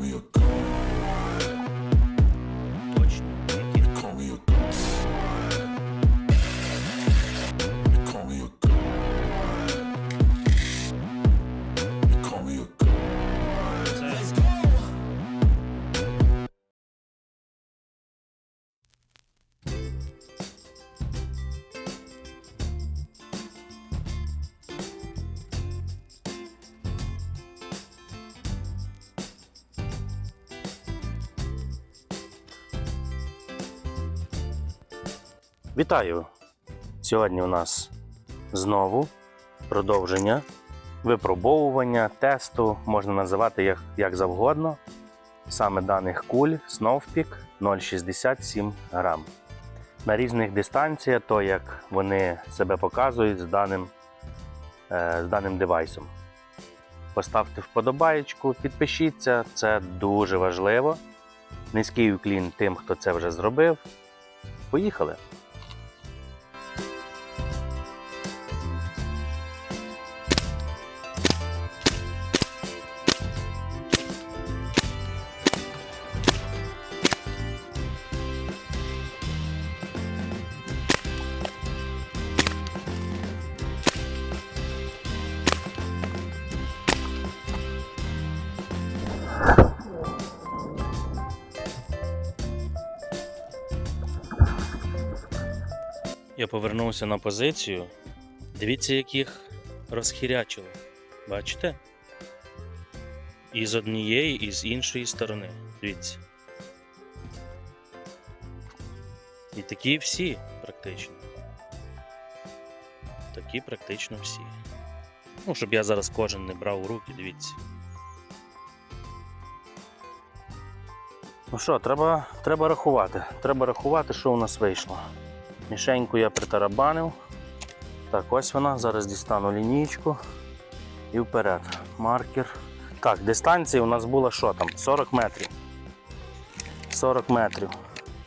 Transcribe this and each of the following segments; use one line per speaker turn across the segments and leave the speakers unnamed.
we are
gone.
Вітаю! Сьогодні у нас знову продовження випробовування, тесту, можна називати як, як завгодно. Саме даних куль Snowpeak 0,67 грам. На різних дистанціях, то як вони себе показують з даним, е, з даним девайсом. Поставте вподобаєчку, підпишіться, це дуже важливо. Низький уклін тим, хто це вже зробив. Поїхали!
Я повернувся на позицію. Дивіться, яких розхірячило. Бачите? І з однієї, і з іншої сторони. Дивіться. І такі всі практично. Такі практично всі. Ну, щоб я зараз кожен не брав у руки, дивіться.
Ну що, треба, треба рахувати. Треба рахувати, що у нас вийшло. Мішеньку я притарабанив. Так, ось вона. Зараз дістану лінійку і вперед. Маркер. Так, дистанція у нас була що там? 40 метрів. 40 метрів.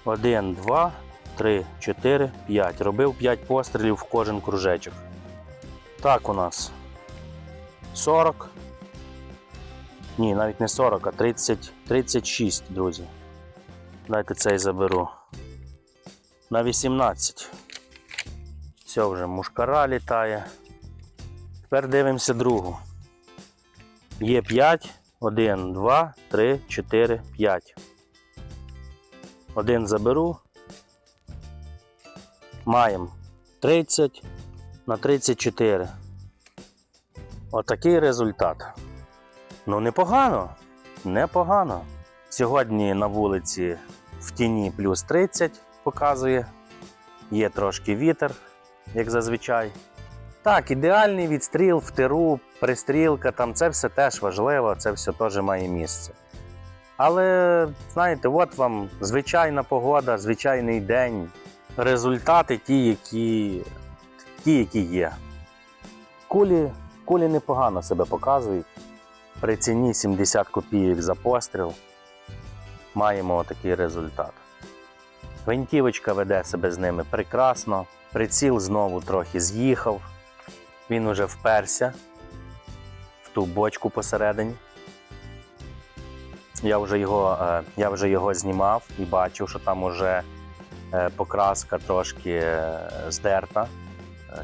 1, 2, 3, 4, 5. Робив 5 пострілів в кожен кружечок. Так у нас 40. Ні, навіть не 40, а 30, 36, друзі. Дайте цей заберу. На 18. Все, вже мушкара літає. Тепер дивимося другу. Є 5. 1, 2, 3, 4, 5. Один заберу. Маємо 30 на 34. Отакий результат. Ну, непогано. Непогано. Сьогодні на вулиці в тіні плюс 30 показує. Є трошки вітер, як зазвичай. Так, ідеальний відстріл в тиру, пристрілка, там це все теж важливо, це все теж має місце. Але, знаєте, от вам звичайна погода, звичайний день. Результати ті, які, ті, які є. Кулі, кулі непогано себе показують. При ціні 70 копійок за постріл маємо такий результат. Гвинтівочка веде себе з ними прекрасно. Приціл знову трохи з'їхав. Він уже вперся в ту бочку посередині. Я вже його, е, я вже його знімав і бачив, що там уже е, покраска трошки е, здерта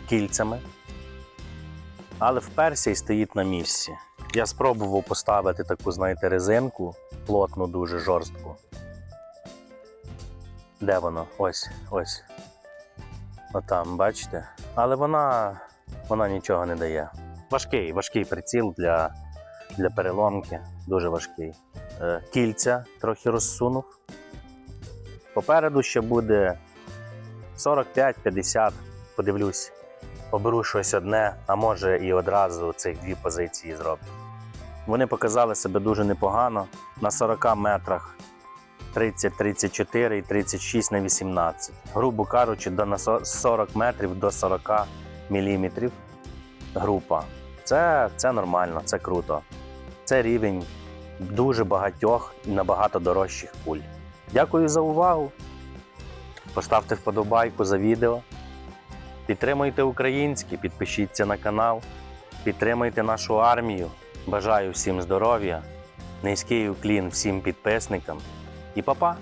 кільцями. Але вперся і стоїть на місці. Я спробував поставити таку, знаєте, резинку, плотну, дуже жорстку. Де воно? Ось, ось. Отам, бачите? Але вона, вона нічого не дає. Важкий, важкий приціл для, для переломки, дуже важкий. Е, Кільця трохи розсунув. Попереду ще буде 45-50, подивлюсь. Оберу щось одне, а може і одразу цих дві позиції зроблю. Вони показали себе дуже непогано. На 40 метрах 30, 34 і 36 на 18. Грубо кажучи, до 40 метрів до 40 міліметрів група. Це, це нормально, це круто. Це рівень дуже багатьох і набагато дорожчих куль. Дякую за увагу. Поставте вподобайку за відео. Підтримуйте українське, підпишіться на канал, підтримуйте нашу армію. Бажаю всім здоров'я Низький уклін всім підписникам і па-па!